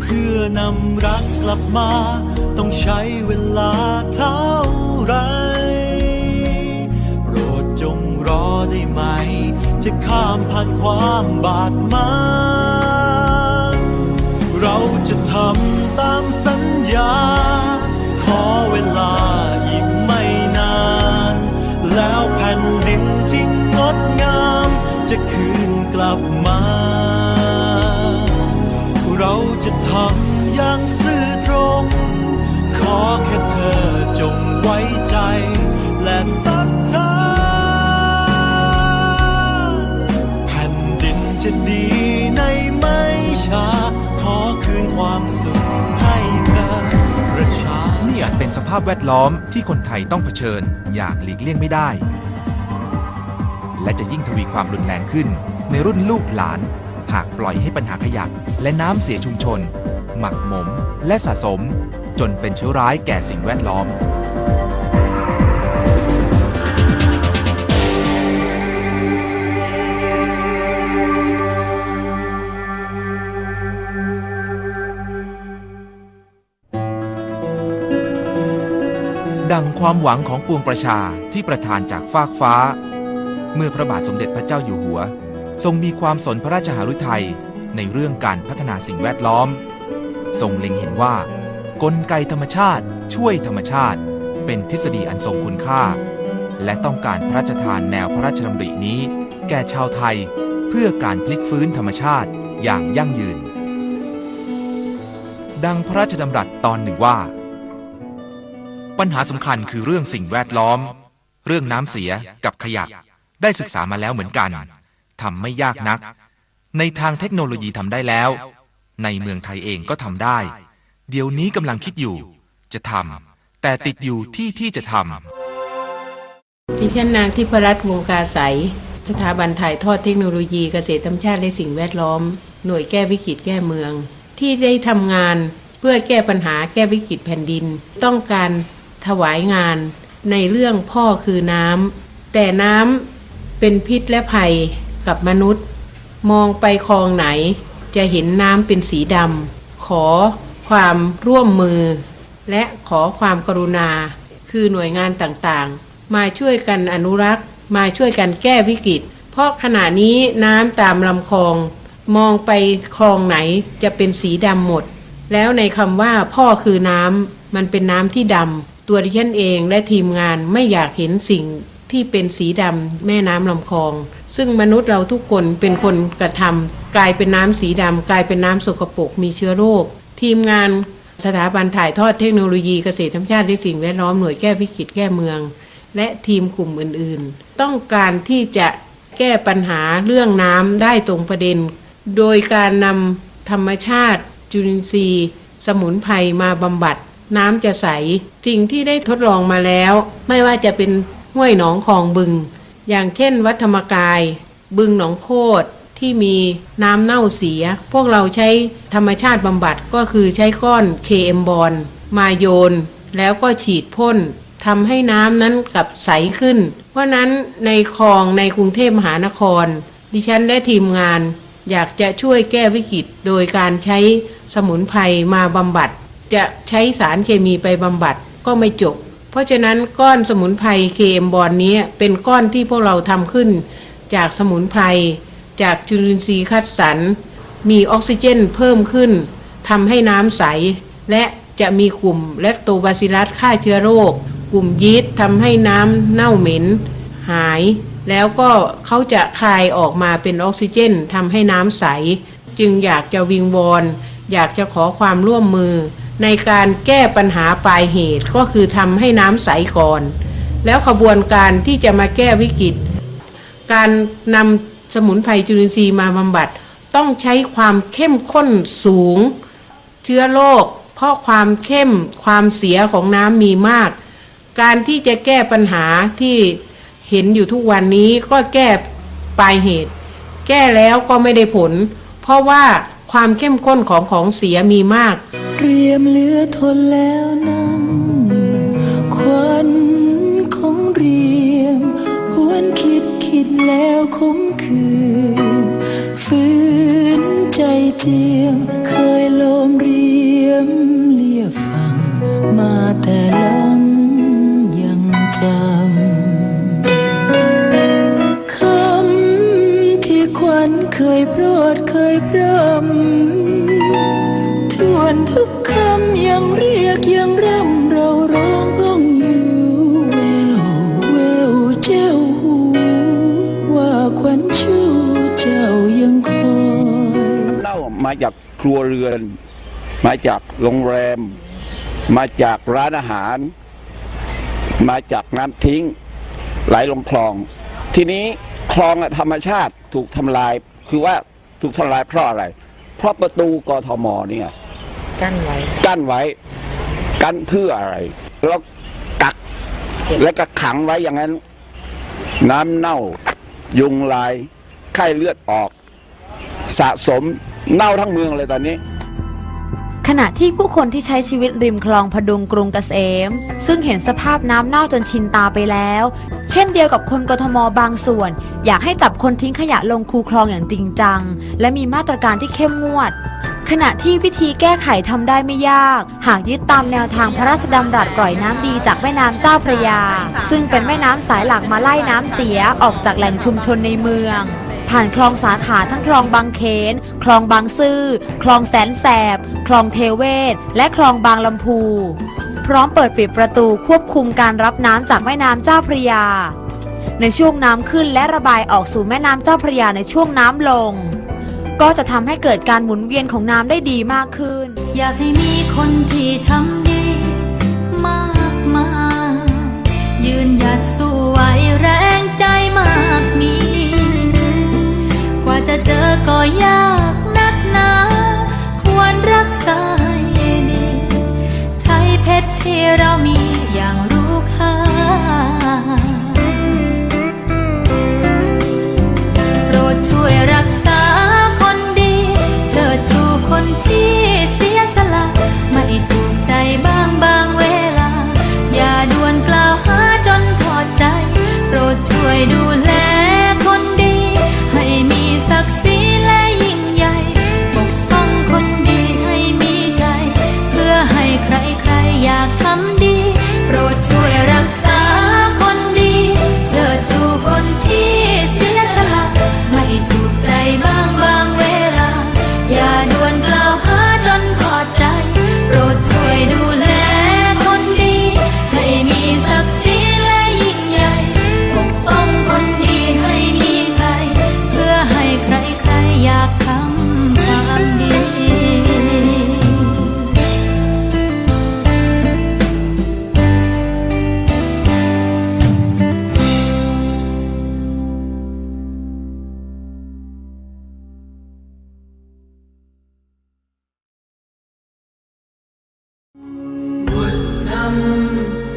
เพื่อนำรักกลับมา ต้องใช้เวลาเท่าไร โปรดจงรอได้ไหม จะข้ามผ่านความบาดหมาง ทำอย่างซื่อตรง ขอแค่เธอจงไว้ใจ และศรัทธาแผ่นดินจะดีในไม่ช้า ขอคืนความสุขให้เธอประชานี่อาจเป็นสภาพแวดล้อมที่คนไทยต้องเผชิญ อย่างหลีกเลี่ยงไม่ได้ และจะยิ่งทวีความรุนแรงขึ้นในรุ่นลูกหลาน หากปล่อยให้ปัญหาขยะและน้ำเสียชุมชน หมักหมมและสะสม จนเป็นเชื้อร้ายแก่สิ่งแวดล้อม ดังความหวังของปวงประชาที่ประทานจากฟากฟ้า เมื่อพระบาทสมเด็จพระเจ้าอยู่หัว ทรงมีความสนพระราชหฤทัยในเรื่องการพัฒนาสิ่งแวดล้อม ทรงเล็งเห็นว่า กลไกธรรมชาติช่วยธรรมชาติ เป็นทฤษฎีอันทรงคุณค่า และต้องการพระราชทานแนวพระราชดำรินี้ แก่ชาวไทย เพื่อการพลิกฟื้นธรรมชาติอย่างยั่งยืน ดังพระราชดำรัสตอนหนึ่งว่า ปัญหาสำคัญคือเรื่องสิ่งแวดล้อม เรื่องน้ำเสียกับขยะได้ศึกษามาแล้วเหมือนกัน ทำไม่ยากนัก ในทางเทคโนโลยีทำได้แล้ว ในเมืองไทยเองก็ทำได้ เดี๋ยวนี้กำลังคิดอยู่ จะทำแต่ติดอยู่ที่ที่จะทำดิฉันนางทิพรัตน์วงกาใสยสถาบันถ่ายทอดเทคโนโลยีเกษตรธรรมชาติและสิ่งแวดล้อม หน่วยแก้วิกฤตแก้เมือง ที่ได้ทำงานเพื่อแก้ปัญหาแก้วิกฤตแผ่นดิน ต้องการถวายงานในเรื่องพ่อคือน้ำแต่น้ำเป็นพิษและภัย กับมนุษย์ มองไปคลองไหน จะเห็นน้ำเป็นสีดำขอความร่วมมือ และขอความกรุณา คือหน่วยงานต่างๆ มาช่วยกันอนุรักษ์ มาช่วยกันแก้วิกฤต เพราะขณะนี้น้ำตามลำคลอง มองไปคลองไหนจะเป็นสีดำหมด แล้วในคำว่าพ่อคือน้ำมันเป็นน้ำที่ดำตัวดิฉันเองและทีมงานไม่อยากเห็นสิ่ง ที่เป็นสีดำแม่น้ำลำคลอง ซึ่งมนุษย์เราทุกคนเป็นคนกระทำกลายเป็นน้ำสีดำกลายเป็นน้ำสกปรกมีเชื้อโรค ทีมงานสถาบันถ่ายทอดเทคโนโลยีเกษตรธรรมชาติและสิ่งแวดล้อมหน่วยแก้วิกฤตแก้เมือง และทีมกลุ่มอื่นๆ ต้องการที่จะแก้ปัญหาเรื่องน้ำได้ตรงประเด็น โดยการนำธรรมชาติจุลินทรีย์ สมุนไพรมาบำบัด น้ำจะใส สิ่งที่ได้ทดลองมาแล้ว ไม่ว่าจะเป็น ห้วยหนองคลองบึง อย่างเช่น วัดธรรมกาย บึงหนองโคดที่มีน้ำเน่าเสีย พวกเราใช้ธรรมชาติบำบัดก็คือใช้ก้อน KM บอลมาโยน แล้วก็ฉีดพ่นทำให้น้ำนั้นกลับใสขึ้น เพราะนั้นในคลองในกรุงเทพมหานคร ดิฉันและทีมงาน อยากจะช่วยแก้วิกฤตโดยการใช้สมุนไพรมาบำบัด จะใช้สารเคมีไปบำบัดก็ไม่จบ เพราะฉะนั้นก้อนสมุนไพร KM บอลนี้เป็นก้อนที่พวกเราทำขึ้น จากสมุนไพรจากจุลินทรีย์คัดสรรมีออกซิเจนเพิ่มขึ้นทำให้น้ำใส และจะมีกลุ่มแลคโตบาซิลัสฆ่าเชื้อโรค กลุ่มยีสต์ทำให้น้ำเน่าเหม็น หาย แล้วก็เขาจะคลายออกมาเป็นออกซิเจนทำให้น้ำใส จึงอยากจะวิงวอนอยากจะขอความร่วมมือ ในการแก้ปัญหาปลายเหตุก็คือทำให้น้ำใสก่อน แล้วขบวนการที่จะมาแก้วิกฤต การนำสมุนไพรจุลินทรีย์มาบำบัด ต้องใช้ความเข้มข้นสูง เชื้อโรคเพราะความเข้มความเสียของน้ำมีมาก การที่จะแก้ปัญหาที่เห็นอยู่ทุกวันนี้ก็แก้ปลายเหตุ แก้แล้วก็ไม่ได้ผล เพราะว่าความเข้มข้นของของเสียมีมาก รียมเหลือทนแล้วนั้น ควันของเรียม หวนคิดคิดแล้วคมคืนฝืนใจเจียม เคยโลมเรียมเลียฟัง มาแต่ลังยังจำคำที่ขวัญเคยโปรดเคยพร่ำทวนทุก ครัวเรือน มาจากโรงแรม มาจากร้านอาหาร มาจากน้ำทิ้ง ไหลลงคลอง ทีนี้คลองอะธรรมชาติถูกทำลาย คือว่าถูกทำลายเพราะอะไร เพราะประตูกทมเนี่ยกั้นไว้กั้นไว้กั้นเพื่ออะไร แล้วกักแล้วก็ขังไว้อย่างนั้น น้ำเน่า ยุงลาย ไข้เลือดออก สะสม เน่าทั้งเมืองเลยตอนนี้ ขณะที่ผู้คนที่ใช้ชีวิตริมคลองพดุงกรุงเกษม ซึ่งเห็นสภาพน้ำเน่าจนชินตาไปแล้ว เช่นเดียวกับคนกทมบางส่วน อยากให้จับคนทิ้งขยะลงคูคลองอย่างจริงจัง และมีมาตรการที่เข้มงวดขณะที่วิธีแก้ไขทำได้ไม่ยาก หากยึดตามแนวทางพระราชดำรัสปล่อยน้ำดีจากแม่น้ำเจ้าพระยา ซึ่งเป็นแม่น้ำสายหลักมาไล่น้ำเสียออกจากแหล่งชุมชนในเมือง ผ่านคลองสาขาทั้งคลองบางเขน คลองบางซื่อ คลองแสนแสบ คลองเทเวศ และคลองบางลำพู พร้อมเปิดปิดประตูควบคุมการรับน้ำจากแม่น้ำเจ้าพระยา ในช่วงน้ำขึ้นและระบายออกสู่แม่น้ำเจ้าพระยาในช่วงน้ำลง ก็จะทำให้เกิดการหมุนเวียนของน้ำได้ดีมากขึ้น อยากให้มีคนที่ทำ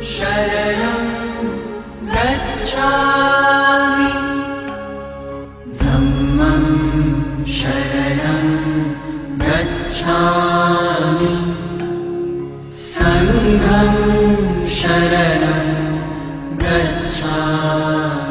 शरणं गच्छामि। शरणं गच्छामि। सङ्घं शरणं गच्छामि।